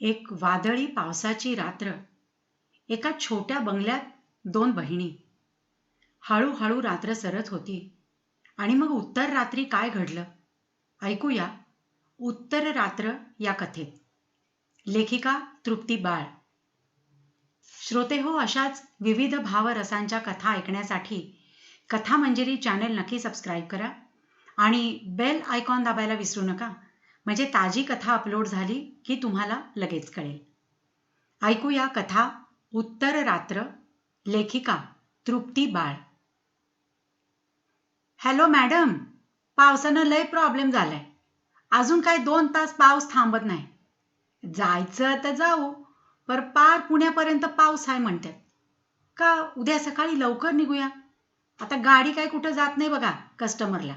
एक वादळी पावसाची रात्र. एका छोट्या बंगल्यात दोन बहिणी. हळूहळू रात्र सरत होती. आणि मग उत्तर रात्री काय घडलं? ऐकूया. उत्तर रात्र या कथेत. लेखिका तृप्ती बाळ. श्रोते हो अशाच विविध भावरसांच्या कथा ऐकण्यासाठी कथा मंजिरी चॅनल नक्की सबस्क्राईब करा आणि बेल आयकॉन दाबायला विसरू नका. म्हणजे ताजी कथा अपलोड झाली की तुम्हाला लगेच कळेल. ऐकूया कथा उत्तर रात्र लेखिका तृप्ती बाळ. हॅलो मॅडम पावसानं लय प्रॉब्लेम झालाय. अजून काय दोन तास पाऊस थांबत नाही. जायचं तर जाऊ पर पार पुण्यापर्यंत पाऊस आहे म्हणतात. का उद्या सकाळी लवकर निघूया? आता गाडी काय कुठं जात नाही बघा कस्टमरला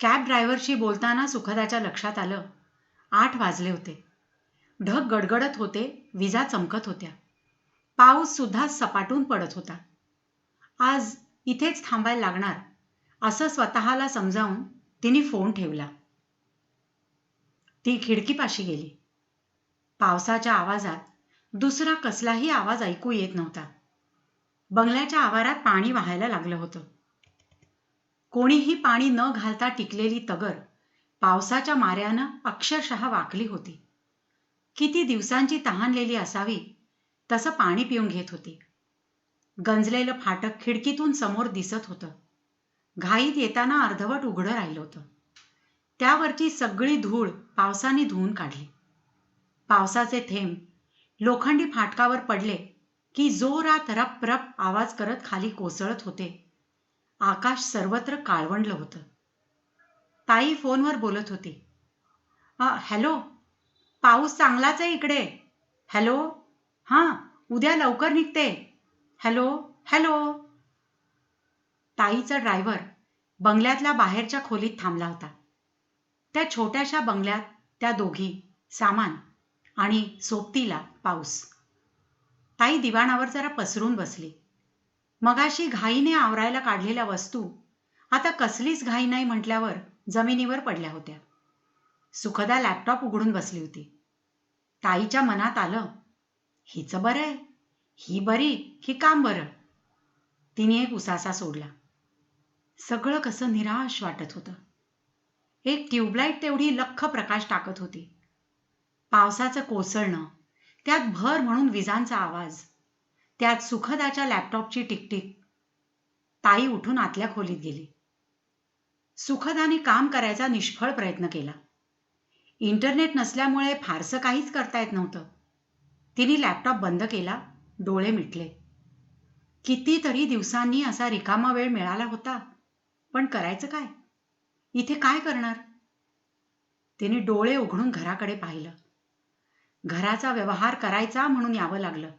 कॅब ड्रायव्हरशी बोलताना सुखदाच्या लक्षात आलं. आठ वाजले होते. ढग गडगडत होते विजा चमकत होत्या. पाऊस सुद्धा सपाटून पडत होता. आज इथेच थांबायला लागणार असं स्वतःला समजावून तिने फोन ठेवला. ती खिडकीपाशी गेली. पावसाच्या आवाजात दुसरा कसलाही आवाज ऐकू येत नव्हता. बंगल्याच्या आवारात पाणी वाहायला लागलं होतं. कोणीही पाणी न घालता टिकलेली तगर पावसाच्या माऱ्यानं अक्षरशः वाकली होती. किती दिवसांची तहानलेली असावी तसं पाणी पिऊन घेत होती. गंजलेलं फाटक खिडकीतून समोर दिसत होतं. घाईत येताना अर्धवट उघडं राहिलं होतं. त्यावरची सगळी धूळ पावसाने धुवून काढली. पावसाचे थेंब लोखंडी फाटकावर पडले की जोरात रप रप आवाज करत खाली कोसळत होते. आकाश सर्वत्र काळवंडलं होतं. ताई फोनवर बोलत होती. हॅलो पाऊस चांगलाच आहे इकडे. हॅलो हां उद्या लवकर निघते. Hello hello. ताईचा ड्रायव्हर बंगल्यातल्या बाहेरच्या खोलीत थांबला होता. त्या छोट्याशा बंगल्यात त्या दोघी सामान आणि सोबतीला पाऊस. ताई दिवाणावर जरा पसरून बसली. मगाशी घाईने आवरायला काढलेल्या वस्तू आता कसलीच घाई नाही म्हटल्यावर जमिनीवर पडल्या होत्या. सुखदा लॅपटॉप उघडून बसली होती. ताईच्या मनात आलं हिचं बरं आहे. ही बरी ही काम बरं. तिने एक उसासा सोडला. सगळं कसं निराश वाटत होतं. एक ट्यूबलाईट तेवढी लख प्रकाश टाकत होती. पावसाचं कोसळणं त्यात भर म्हणून विजांचा आवाज त्यात सुखदाच्या लॅपटॉपची टिकटिक. ताई उठून आतल्या खोलीत गेली. सुखदाने काम करायचा निष्फळ प्रयत्न केला. इंटरनेट नसल्यामुळे फारसं काहीच करता येत नव्हतं. तिने लॅपटॉप बंद केला डोळे मिटले. कितीतरी दिवसांनी असा रिकामा वेळ मिळाला होता पण करायचं काय? इथे काय करणार? तिने डोळे उघडून घराकडे पाहिलं. घराचा व्यवहार करायचा म्हणून यावं लागलं.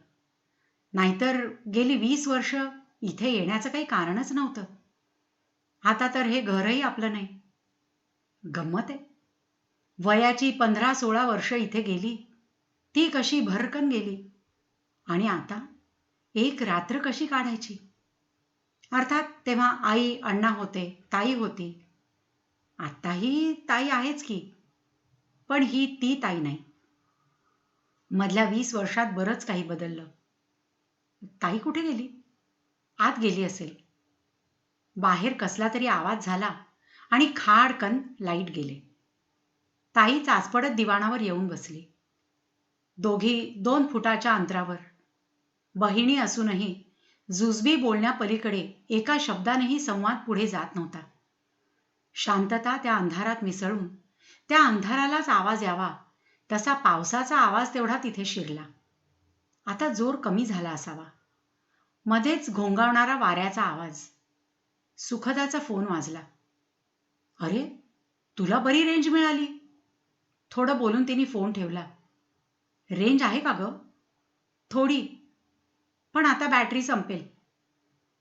नाहीतर गेली वीस वर्ष इथे येण्याचं काही कारणच नव्हतं. आता तर हे घरही आपलं नाही. गंमत आहे. वयाची पंधरा सोळा वर्ष इथे गेली ती कशी भरकन गेली? आणि आता एक रात्र कशी काढायची? अर्थात तेव्हा आई अण्णा होते ताई होती. आत्ताही ताई आहेच की पण ही ती ताई नाही. मधल्या वीस वर्षात बरंच काही बदललं. ताई कुठे गेली? आत गेली असेल. बाहेर कसला तरी आवाज झाला आणि खाडकन लाइट गेले. ताई चाचपडत दिवाणावर येऊन बसली. दोघी दोन फुटाच्या अंतरावर. बहिणी असूनही जुजबी बोलण्यापलीकडे एका शब्दानेही संवाद पुढे जात नव्हता. शांतता त्या अंधारात मिसळून त्या अंधारालाच आवाज यावा तसा पावसाचा आवाज तेवढा तिथे शिरला. आता जोर कमी झाला असावा. मध्येच घोंगावणारा वाऱ्याचा आवाज. सुखदाचा फोन वाजला. अरे तुला बरी रेंज मिळाली. थोडं बोलून तिने फोन ठेवला. रेंज आहे का ग? थोडी. पण आता बॅटरी संपेल.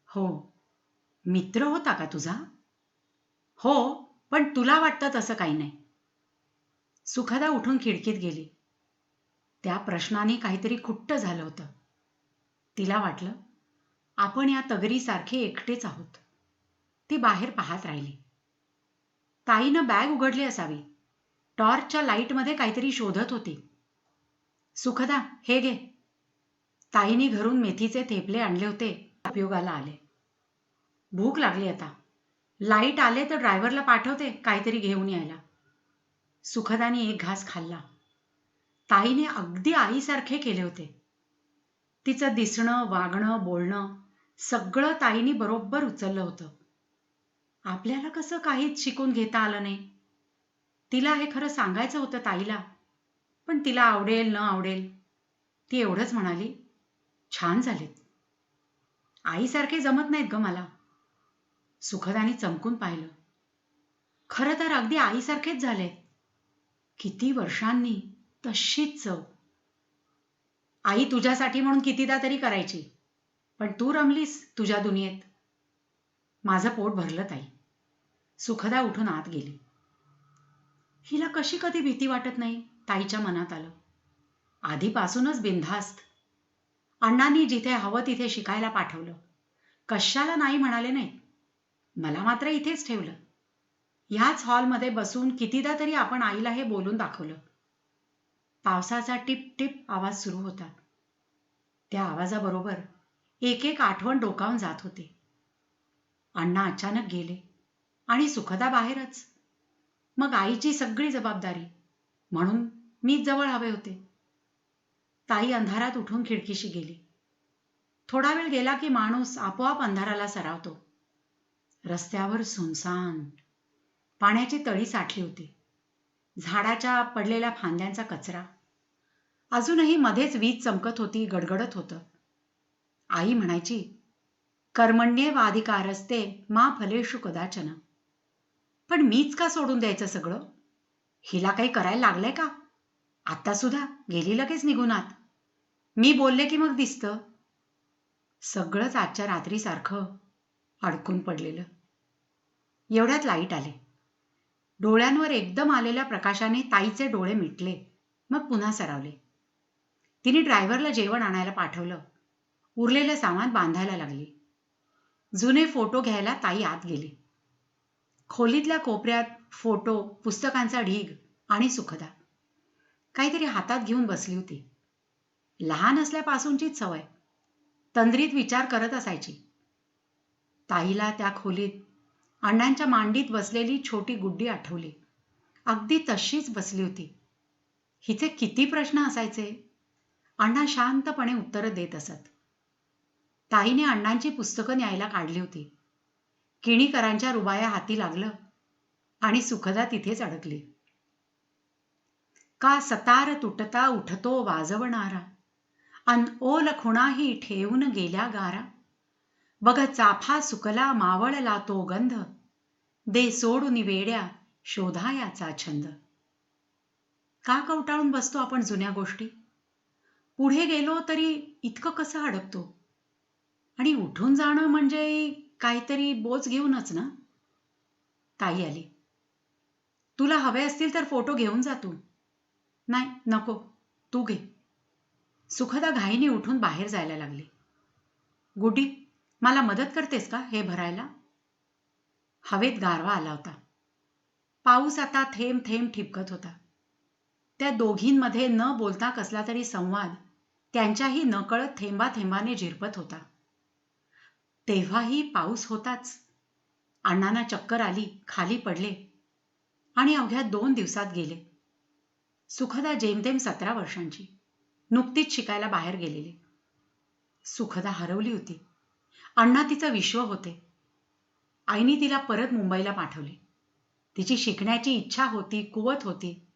हो. मित्र होता का तुझा? हो पण तुला वाटतं तसं काही नाही. सुखदा उठून खिडकीत गेली. त्या प्रश्नाने काहीतरी खुट्ट झालं होतं. तिला वाटलं आपण या तगरीसारखे एकटेच आहोत. ती बाहेर पाहत राहिली. ताईनं बॅग उघडली असावी. टॉर्चच्या लाईटमध्ये काहीतरी शोधत होती. सुखदा हे घे. ताईने घरून मेथीचे थेपले आणले होते. उपयोगाला आले. भूक लागली आता. लाइट आले तर ड्रायव्हरला पाठवते काहीतरी घेऊन यायला. सुखदाने एक घास खाल्ला. ताईने अगदी आईसारखे केले होते. तिचं दिसणं वागणं बोलणं सगळं ताईनी बरोबर उचललं होतं. आपल्याला कसं काहीच शिकून घेता आलं नाही? तिला हे खरं सांगायचं होतं ताईला पण तिला आवडेल न आवडेल ती एवढंच म्हणाली छान झालेत. आईसारखे जमत नाहीत ग मला. सुखदाने चमकून पाहिलं. खरं तर अगदी आईसारखेच झाले किती वर्षांनी तशीच चव. आई तुझ्यासाठी म्हणून कितीदा तरी करायची. पण तू रमलीस तुझ्या दुनियेत. माझं पोट भरलं ताई. सुखदा उठून आत गेली. हिला कशी कधी भीती वाटत नाही ताईच्या मनात आलं. आधीपासूनच बिनधास्त. अण्णांनी जिथे हवं तिथे शिकायला पाठवलं. कशाला नाही म्हणाले नाही. मला मात्र इथेच ठेवलं. ह्याच हॉलमध्ये बसून कितीदा तरी आपण आईला हे बोलून दाखवलं. पावसाचा टिप टिप आवाज सुरू होता. त्या आवाजाबरोबर एक एक आठवण डोकावून जात होते. अण्णा अचानक गेले आणि सुखदा बाहेरच. मग आईची सगळी जबाबदारी म्हणून मीच जवळ हवे होते. ताई अंधारात उठून खिडकीशी गेली. थोडा वेळ गेला की माणूस आपोआप अंधाराला सरावतो. रस्त्यावर सुनसान पाण्याची तळी साठली होती. झाडाच्या पडलेल्या फांद्यांचा कचरा. अजूनही मध्येच वीज चमकत होती गडगडत होतं. आई म्हणायची कर्मण्येवाधिकारस्ते मा फलेशु कदाचन. पण मीच का सोडून द्यायचं सगळं? हिला काही करायला लागलंय का? आता सुद्धा गेली लगेच निघून आत मी बोलले की मग दिसतं. सगळंच आजच्या रात्रीसारखं अडकून पडलेलं. एवढ्यात लाइट आले. डोळ्यांवर एकदम आलेल्या प्रकाशाने ताईचे डोळे मिटले. मग पुन्हा सरावले. तिने ड्रायव्हरला जेवण आणायला पाठवलं. उरलेलं सामान बांधायला लागली. जुने फोटो घ्यायला ताई आत गेली. खोलीतल्या कोपऱ्यात फोटो पुस्तकांचा ढीग आणि सुखदा. काहीतरी हातात घेऊन बसली होती. लहान असल्यापासूनचीच सवय. तंद्रीत विचार करत असायची. ताईला त्या खोलीत अण्णांच्या मांडीत बसलेली छोटी गुड्डी आठवली. अगदी तशीच बसली होती. हिचे किती प्रश्न असायचे? अण्णा शांतपणे उत्तरं देत असत. ताईने अण्णांची पुस्तकं न्यायला काढली होती. किणीकरांच्या रुबाया हाती लागलं आणि सुखदा तिथेच अडकली. का सतार तुटता उठतो वाजवणारा? अन ओल खुणाही ठेवून गेल्या गारा. बघ चाफा सुकला मावळला तो गंध. दे सोडून वेड्या शोधायाचा छंद. का कवटाळून बसतो आपण जुन्या गोष्टी? पुढे गेलो तरी इतकं कसं अडकतो? आणि उठून जाणं म्हणजे काहीतरी बोच घेऊनच ना? ताई आली. तुला हवे असतील तर फोटो घेऊन जा तू. नाही नको. तू घे. सुखदा घाईने उठून बाहेर जायला लागली. गुडी मला मदत करतेस का हे भरायला? हवेत गारवा आला होता. पाऊस आता थेंब थेंब ठिपकत होता. त्या दोघींमध्ये न बोलता कसला तरी संवाद त्यांच्याही नकळत थेंबा थेंबाने झिरपत होता. तेव्हाही पाऊस होताच. अण्णांना चक्कर आली खाली पडले आणि अवघ्या दोन दिवसात गेले. सुखदा जेमतेम सतरा वर्षांची नुकतीच शिकायला बाहेर गेलेली. सुखदा हरवली होती. अण्णा तिचं विश्व होते. आईने तिला परत मुंबईला पाठवले. तिची शिकण्याची इच्छा होती कुवत होती.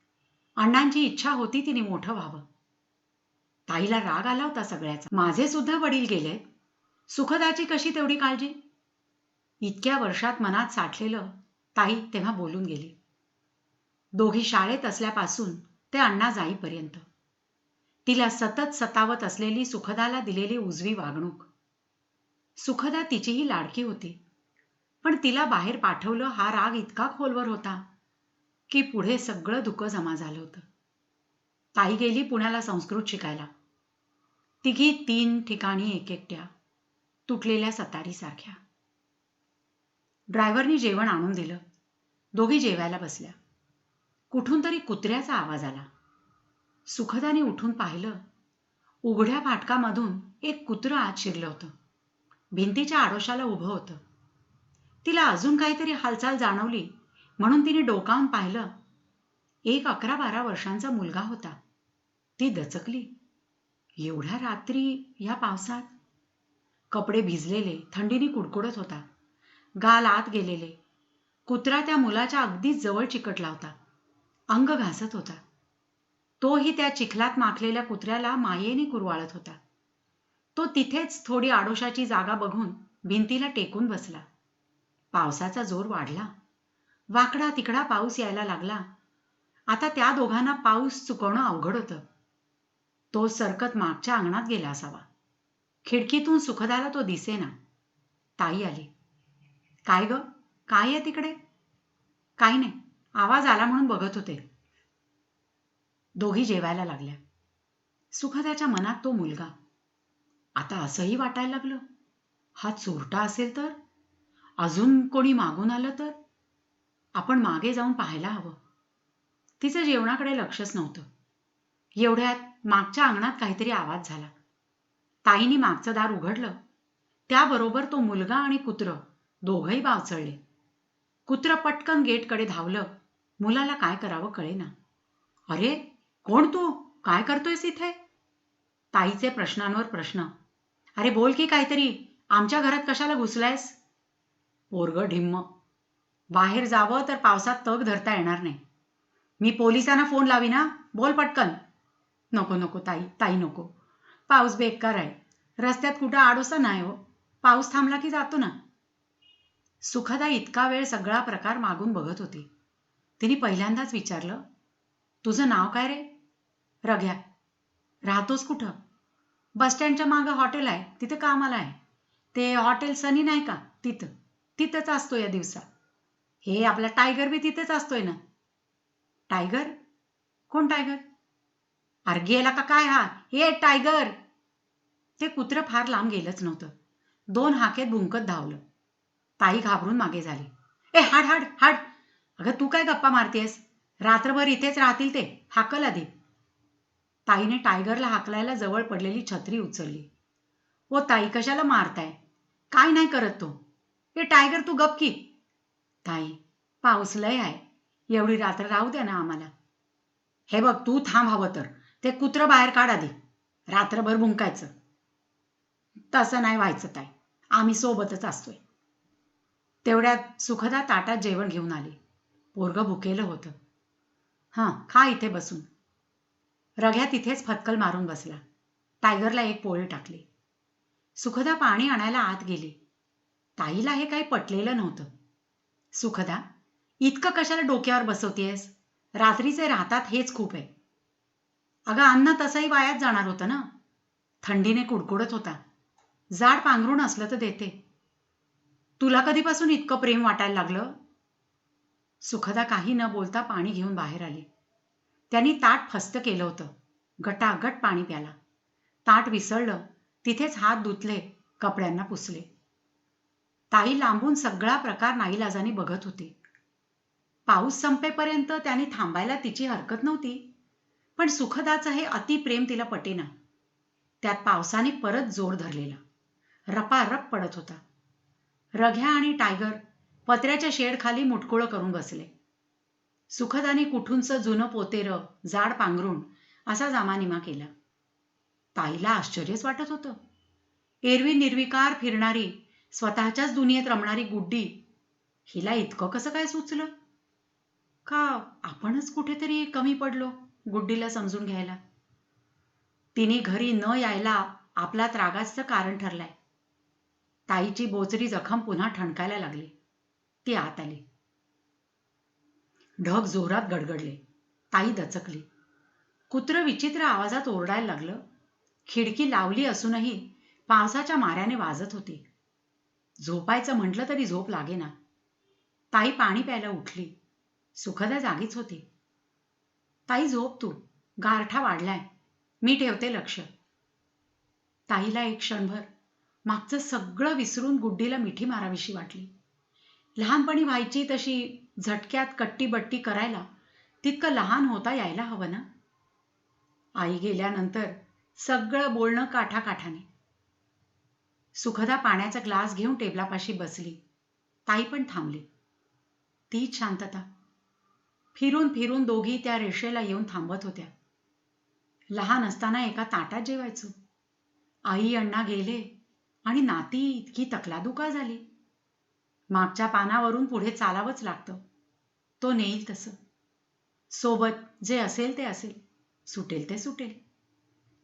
अण्णांची इच्छा होती तिने मोठं व्हावं. ताईला राग आला होता सगळ्याचा. माझे सुद्धा वडील गेले सुखदाची कशी तेवढी काळजी? इतक्या वर्षात मनात साठलेलं ताई तेव्हा बोलून गेली. दोघी शाळेत असल्यापासून ते अण्णा जाईपर्यंत. तिला सतत सतावत असलेली सुखदाला दिलेली उजवी वागणूक. सुखदा तिचीही लाडकी होती. पण तिला बाहेर पाठवलं हा राग इतका खोलवर होता की पुढे सगळं दुःख जमा झालं होतं. ताई गेली पुण्याला संस्कृत शिकायला. तिघी तीन ठिकाणी एक एकट्या तुटलेल्या सतारीसारख्या. ड्रायव्हरनी जेवण आणून दिलं. दोघी जेवायला बसल्या. कुठून तरी कुत्र्याचा आवाज आला. सुखदाने उठून पाहिलं. उघड्या फाटकामधून एक कुत्रं आत शिरलं होतं. भिंतीच्या आडोशाला उभं होतं. तिला अजून काहीतरी हालचाल जाणवली म्हणून तिने डोकावून पाहिलं. एक अकरा बारा वर्षांचा मुलगा होता. ती दचकली. एवढ्या रात्री या पावसात कपडे भिजलेले थंडीने कुडकुडत होता. गाल आत गेलेले. कुत्रा त्या मुलाच्या अगदी जवळ चिकटला होता. अंग घासत होता. तोही त्या चिखलात माखलेल्या कुत्र्याला मायेने कुरवाळत होता. तो तिथेच थोडी आडोशाची जागा बघून भिंतीला टेकून बसला. पावसाचा जोर वाढला. वाकडा तिकडा पाऊस यायला लागला. आता त्या दोघांना पाऊस चुकवणं अवघड होतं. तो सरकत मागच्या अंगणात गेला असावा. खिडकीतून सुखदाला तो दिसेना. ताई आली. काय ग? काय आहे तिकडे? काही नाही. आवाज आला म्हणून बघत होते. दोघी जेवायला लागल्या. सुखदाच्या मनात तो मुलगा. आता असंही वाटायला लागलं? हा चोरटा असेल तर? अजून कोणी मागून आलं तर? आपण मागे जाऊन पाहायला हवं. तिचं जेवणाकडे लक्षच नव्हतं. एवढ्यात मागच्या अंगणात काहीतरी आवाज झाला. ताईने मागचं दार उघडलं. त्याबरोबर तो मुलगा आणि कुत्र दोघंही बावचळले कुत्र पटकन गेटकडे धावलं. मुलाला काय करावं कळेना. अरे कोण तू? काय करतोयस इथे? ताईचे प्रश्नांवर प्रश्न. अरे बोल की काहीतरी. आमच्या घरात कशाला घुसलायस? पोरग ढिम्म. बाहेर जावं तर पावसात तग धरता येणार नाही. मी पोलिसांना फोन लावी ना बोल पटकन. नको नको ताई. ताई नको. पाऊस बेकार आहे. रस्त्यात कुठं आडोसा नाही हो. पाऊस थांबला की जातो ना. सुखदा इतका वेळ सगळा प्रकार मागून बघत होती. तिने पहिल्यांदाच विचारलं तुझं नाव काय रे? रघ्या राहतोस कुठं? बसस्टँडच्या मागं हॉटेल आहे. तिथं कामाला आहे. ते हॉटेल सनी नाही का? तिथं. तिथंच असतो या दिवसा. हे आपला टायगर बी तिथेच असतोय ना. टायगर? कोण टायगर? अरे गेला का काय हा? हे टायगर! ते कुत्र फार लांब गेलंच नव्हतं. दोन हाकेत भुंकत धावलं. ताई घाबरून मागे झाली. ए हाड हाड हाड. अगं तू काय गप्पा मारतेस रात्रभर इथेच राहतील ते. हाकल आधी. ताईने टायगरला हाकलायला जवळ पडलेली छत्री उचलली. ओ ताई कशाला मारताय? काय नाही करत तो. हे टायगर तू गप की. ताई पाऊस लय आहे. एवढी रात्र राहू द्या ना आम्हाला. हे बघ तू थांब हवं तर. ते कुत्र बाहेर काढ आधी. रात्रभर भुंकायचं. तसं नाही व्हायचं ताई. आम्ही सोबतच असतोय. तेवढ्यात सुखदा ताटात जेवण घेऊन आली. पोरगं भुकेलं होतं. हां खा इथे बसून. रघ्या तिथेच फतकल मारून बसला. टायगरला एक पोळी टाकली. सुखदा पाणी आणायला आत गेली. ताईला हे काही पटलेलं नव्हतं. सुखदा इतकं कशाला डोक्यावर बसवतेस रात्रीचे राहतात हेच खूप आहे. अगं अन्न तसंही वायात जाणार होतं ना? थंडीने कुडकुडत होता. जाड पांघरून असलं तर देते. तुला कधीपासून इतकं प्रेम वाटायला लागलं? सुखदा काही न बोलता पाणी घेऊन बाहेर आली. त्यांनी ताट फस्त केलं होतं. गटागट पाणी प्याला. ताट विसळलं. तिथेच हात धुतले. कपड्यांना पुसले. ताई लांबून सगळा प्रकार नाईलाजाने बघत होती. पाऊस संपेपर्यंत त्याने थांबायला तिची हरकत नव्हती. पण सुखदाचं हे अतिप्रेम तिला पटेना. त्यात पावसाने परत जोर धरलेला. रपारप पडत होता. रघ्या आणि टायगर पत्र्याच्या शेडखाली मुटकुळं करून बसले. सुखदानी कुठूनचं जुनं पोतेरं जाड पांघरून असा जामानिमा केला. ताईला आश्चर्यच वाटत होतं. एरवी निर्विकार फिरणारी स्वतःच्याच दुनियेत रमणारी गुड्डी हिला इतकं कसं काय सुचलं? का आपणच कुठेतरी कमी पडलो गुड्डीला समजून घ्यायला? तिने घरी न यायला आपला त्रागाचं कारण ठरलाय. ताईची बोचरी जखम पुन्हा ठणकायला लागली. ती आत आली. ढग जोरात गडगडले. ताई दचकली. कुत्र विचित्र आवाजात ओरडायला लागलं. खिडकी लावली असूनही पावसाच्या माऱ्याने वाजत होती. झोपायचं म्हटलं तरी झोप लागेना. ताई पाणी प्यायला उठली. सुखदा जागीच होती. ताई झोप तू. गारठा वाढलाय. मी ठेवते लक्ष. ताईला एक क्षणभर मागचं सगळं विसरून गुड्डीला मिठी मारावीशी वाटली. लहानपणी व्हायची तशी झटक्यात कट्टीबट्टी करायला तितकं लहान होता यायला हवं ना? आई गेल्यानंतर सगळं बोलणं काठाकाठाने. सुखदा पाण्याचा ग्लास घेऊन टेबलापाशी बसली. ताई पण थांबली. तीच शांतता. फिरून फिरून दोघी त्या रेषेला येऊन थांबत होत्या. लहान असताना एका ताटात जेवायचो. आई अण्णा गेले. आणि नाती इतकी तकलादुका झाली. मागच्या पानावरून पुढे चालावंच लागतं. तो नेईल तसं. सोबत जे असेल ते असेल. सुटेल ते सुटेल.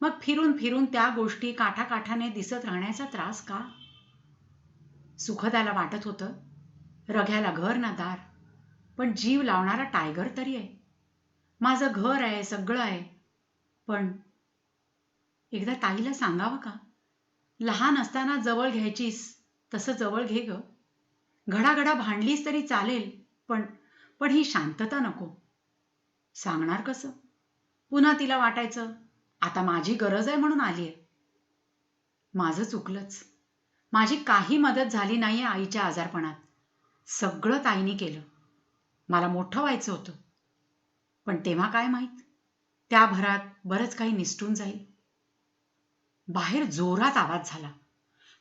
मग फिरून फिरून त्या गोष्टी काठाकाठाने दिसत राहण्याचा त्रास का? सुखदाला वाटत होतं. रघ्याला घर ना दार. पण जीव लावणारा टायगर तरी आहे. माझं घर आहे सगळं आहे. पण एकदा ताईला सांगावं का? लहान असताना जवळ घ्यायचीस तसं जवळ घे ग. घडाघडा भांडलीस तरी चालेल पण पण ही शांतता नको. सांगणार कसं? पुन्हा तिला वाटायचं आता माझी गरज आहे म्हणून आलीये. माझं चुकलंच. माझी काही मदत झाली नाहीये आईच्या आजारपणात. सगळं ताईने केलं. मला मोठं व्हायचं होतं. पण तेव्हा काय माहीत? त्या भरात बरंच काही निसटून जाईल. बाहेर जोरात आवाज झाला.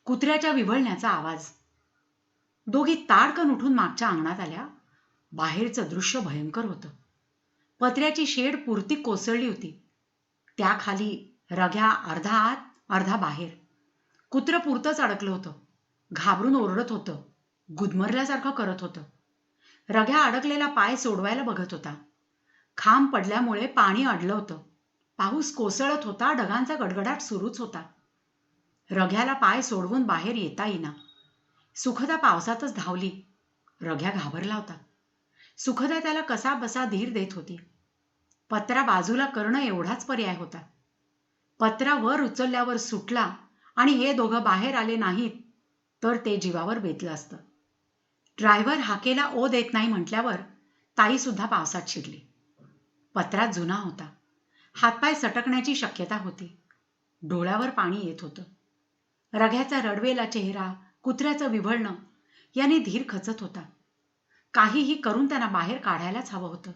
कुत्र्याच्या विवळण्याचा आवाज. दोघी ताडकन उठून मागच्या अंगणात आल्या. बाहेरचं दृश्य भयंकर होतं. पत्र्याची शेड पुरती कोसळली होती. त्याखाली रघ्या अर्धा आत अर्धा बाहेर. कुत्र पुरतंच अडकलं होतं. घाबरून ओरडत होतं. गुदमरल्यासारखं करत होतं. रघ्या अडकलेला पाय सोडवायला बघत होता. खांब पडल्यामुळे पाणी अडलं होतं. पाऊस कोसळत होता ढगांचा गडगडाट सुरूच होता. रघ्याला पाय सोडवून बाहेर येता येईना. सुखदा पावसातच धावली. रघ्या घाबरला होता. सुखदा त्याला कसा बसा धीर देत होती. पत्रा बाजूला करणं एवढाच पर्याय होता. पत्रा वर उचलल्यावर सुटला आणि हे दोघं बाहेर आले नाहीत तर ते जीवावर बेतलं असतं. ड्रायव्हर हाकेला ओ देत नाही म्हटल्यावर ताई सुद्धा पावसात शिरली. पत्रा जुना होता. हातपाय सटकण्याची शक्यता होती. डोळ्यावर पाणी येत होतं. रघ्याचा रडवेला चेहरा कुत्र्याचं विभळणं याने धीर खचत होता. काहीही करून त्यांना बाहेर काढायलाच हवं होतं.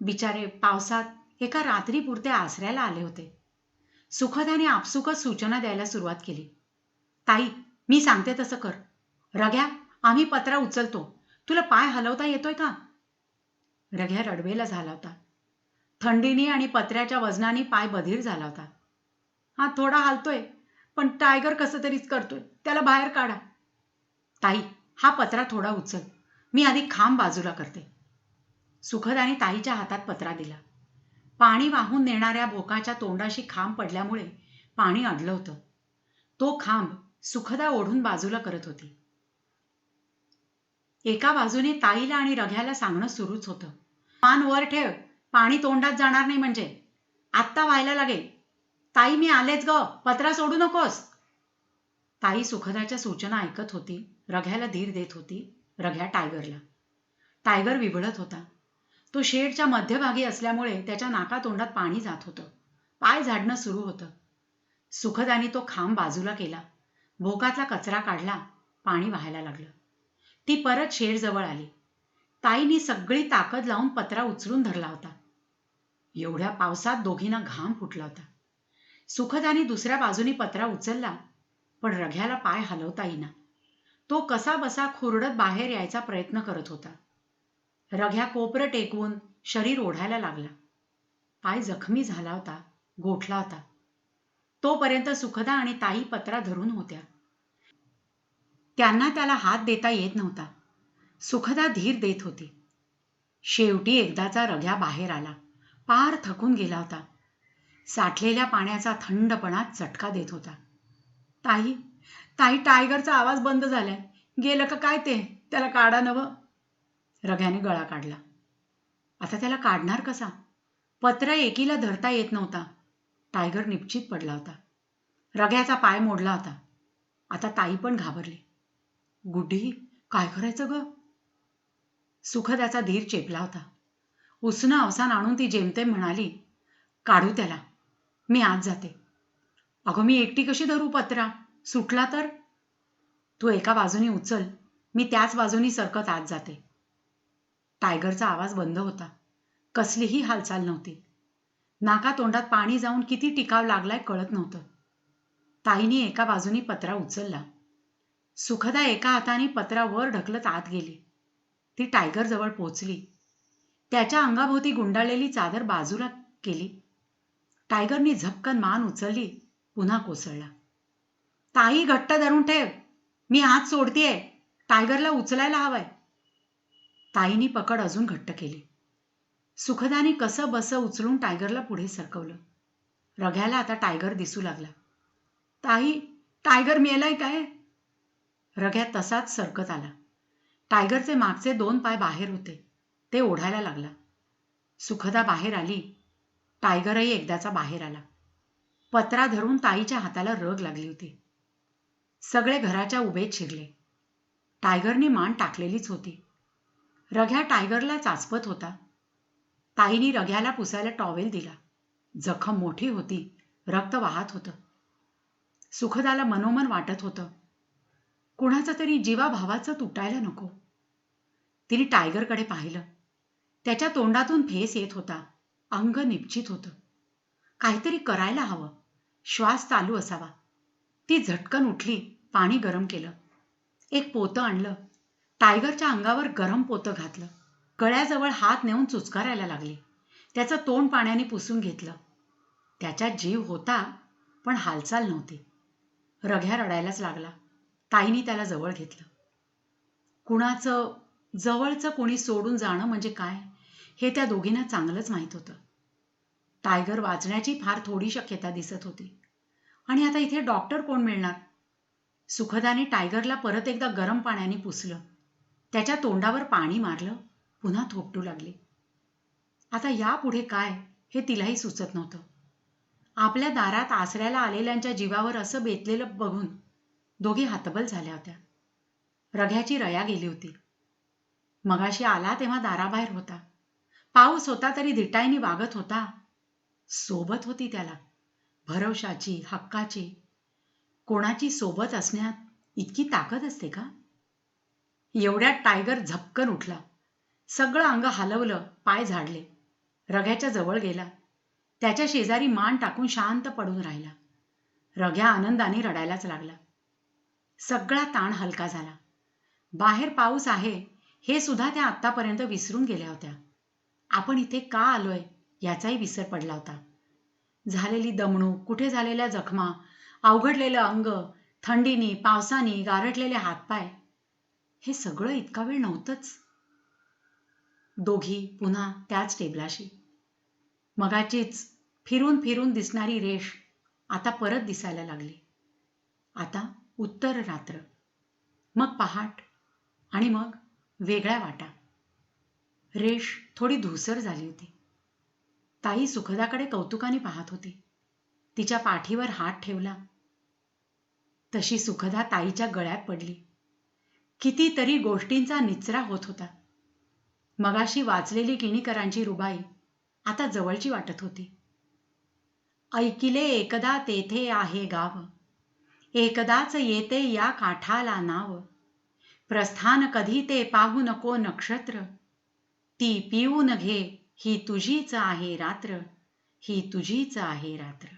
बिचारे पावसात एका रात्रीपुरते आसऱ्याला आले होते. सुखदाने आपसुकच सूचना द्यायला सुरुवात केली. ताई मी सांगते तसं कर. रघ्या आम्ही पत्रा उचलतो. तुला पाय हलवता येतोय का? रघ्या रडवेला झाला होता. थंडीने आणि पत्र्याच्या वजनाने पाय बधीर झाला होता. हा थोडा हालतोय पण टायगर कसं तरीच करतोय. त्याला बाहेर काढा. ताई हा पत्रा थोडा उचल. मी आधी खांब बाजूला करते. सुखदाने ताईच्या हातात पत्रा दिला. पाणी वाहून नेणाऱ्या भोकाच्या तोंडाशी खांब पडल्यामुळे पाणी अडलं होतं. तो खांब सुखदा ओढून बाजूला करत होती. एका बाजूने ताईला आणि रघ्याला सांगणं सुरूच होतं. मान वर ठेव. पाणी तोंडात जाणार नाही म्हणजे. आत्ता व्हायला लागेल. ताई मी आलेच ग. पत्रा सोडू नकोस. ताई सुखदाच्या सूचना ऐकत होती. रघ्याला धीर देत होती. रघ्या टायगरला. टायगर विभळत होता. तो शेडच्या मध्यभागी असल्यामुळे त्याच्या नाकातोंडात पाणी जात होतं. पाय झाडणं सुरू होतं. सुखदाने तो खांब बाजूला केला. भोकातला कचरा काढला. पाणी व्हायला लागलं. ती परत शेडजवळ आली. ताईनी सगळी ताकद लावून पत्रा उचलून धरला होता. एवढ्या पावसात दोघींना घाम फुटला होता. सुखदानी दुसऱ्या बाजूनी पत्रा उचलला पण रघ्याला पाय हलवता येईना. तो कसा बसा खुरडत बाहेर यायचा प्रयत्न करत होता. रघ्या कोपरं टेकवून शरीर ओढायला लागला. पाय जखमी झाला होता गोठला होता. तोपर्यंत सुखदा आणि ताई पत्रा धरून होत्या. त्यांना त्याला हात देता येत नव्हता. सुखदा धीर देत होती. शेवटी एकदाचा रघ्या बाहेर आला. पार थकून गेला होता. साठलेल्या पाण्याचा थंडपणा चटका देत होता. ताई ताई टायगरचा आवाज बंद झालाय. गेलं का काय ते? त्याला काढा नव. रघ्याने गळा काढला. आता त्याला काढणार कसा? पत्र एकीला धरता येत नव्हता. टायगर निश्चित पडला होता. रघ्याचा पाय मोडला होता. आता ताई पण घाबरली. गुड्डी काय करायचं ग? सुखदाचा धीर चेपला होता. उसनं अवसान आणून ती जेमतेम म्हणाली काढू त्याला मी आज जाते. अगं मी एकटी कशी धरू पत्रा? सुटला तर? तू एका बाजूनी उचल मी त्याच बाजूनी सरकत आत जाते. टायगरचा आवाज बंद होता. कसलीही हालचाल नव्हती. नाका तोंडात पाणी जाऊन किती टिकाव लागलाय कळत नव्हतं. ताईनी एका बाजूनी पत्रा उचलला. सुखदा एका हाताने पत्रा वर ढकलत आत गेली. ती टायगर जवळ पोचली. त्याच्या अंगाभोवती गुंडाळलेली चादर बाजूला केली. टायगरनी झपकन मान उचलली पुन्हा कोसळला. ताई घट्ट धरून ठेव. मी हात सोडतीये. टायगरला उचलायला हवाय. ताईनी पकड अजून घट्ट केली. सुखदाने कसं बस उचलून टायगरला पुढे सरकवलं. रघ्याला आता टायगर दिसू लागला. ताई टायगर मेलाय काय? रघ्या तसाच सरकत आला. टायगरचे मागचे दोन पाय बाहेर होते. ते ओढायला लागला. सुखदा बाहेर आली. टायगरही एकदाचा बाहेर आला. पत्रा धरून ताईच्या हाताला रग लागली होती. सगळे घराच्या उभेत शिरले. टायगरने मान टाकलेलीच होती. रघ्या टायगरला चाचपत होता. ताईनी रघ्याला पुसायला टॉवेल दिला. जखम मोठी होती. रक्त वाहत होतं. सुखदाला मनोमन वाटत होतं. कुणाचं तरी जीवाभावाचं तुटायला नको. तिने टायगरकडे पाहिलं. त्याच्या तोंडातून फेस येत होता. अंग निपचित होतं. काहीतरी करायला हवं. श्वास चालू असावा. ती झटकन उठली पाणी गरम केलं. एक पोतं आणलं. टायगरच्या अंगावर गरम पोतं घातलं. गळ्याजवळ हात नेऊन चुचकारायला लागली. त्याचं तोंड पाण्याने पुसून घेतलं. त्याच्यात जीव होता पण हालचाल नव्हती. रघ्या रडायलाच लागला. ताईनी त्याला जवळ घेतलं. कुणाचं जवळचं कोणी सोडून जाणं म्हणजे काय? हे त्या दोघींना चांगलंच माहीत होतं. टायगर वाचण्याची फार थोडी शक्यता दिसत होती. आणि आता इथे डॉक्टर कोण मिळणार? सुखदाने टायगरला परत एकदा गरम पाण्याने पुसलं. त्याच्या तोंडावर पाणी मारलं. पुन्हा थोपटू लागली. आता यापुढे काय? हे तिलाही सुचत नव्हतं. आपल्या दारात आसऱ्याला आलेल्यांच्या जीवावर असं बेतलेलं बघून दोघी हातबल झाल्या होत्या. रघ्याची रया गेली होती. मगाशी आला तेव्हा दाराबाहेर होता. पाऊस होता तरी धिटाईने वागत होता. सोबत होती त्याला. भरवशाची हक्काची. कोणाची सोबत असण्यात इतकी ताकद असते का? एवढ्यात टायगर झपकन उठला. सगळं अंग हलवलं पाय झाडले. रघ्याच्या जवळ गेला. त्याच्या शेजारी मान टाकून शांत पडून राहिला. रघ्या आनंदाने रडायलाच लागला. सगळा ताण हलका झाला. बाहेर पाऊस आहे हे सुद्धा त्या आत्तापर्यंत विसरून गेल्या होत्या. आपण इथे का आलोय याचाही विसर पडला होता. झालेली दमणूक कुठे झालेल्या जखमा अवघडलेलं अंग थंडीनी पावसानी गारटलेले हातपाय हे सगळं इतका वेळ नव्हतंच. दोघी पुन्हा त्याच टेबलाशी. मगाचीच फिरून फिरून दिसणारी रेष आता परत दिसायला लागली. आता उत्तर रात्र. मग पहाट आणि मग वेगळ्या वाटा. रेष थोडी धुसर झाली होती. ताई सुखदाकडे कौतुकाने पाहत होती. तिच्या पाठीवर हात ठेवला. तशी सुखदा ताईच्या गळ्यात पडली. कितीतरी गोष्टींचा निचरा होत होता. मगाशी वाचलेली किणीकरांची रुबाई आता जवळची वाटत होती. ऐकिले एकदा तेथे आहे गाव. एकदाच येते या काठाला नाव. प्रस्थान कधी ते पाहू नको नक्षत्र. ती पिऊन घे ही तुझीच आहे रात्र ही तुझीच आहे रात्र.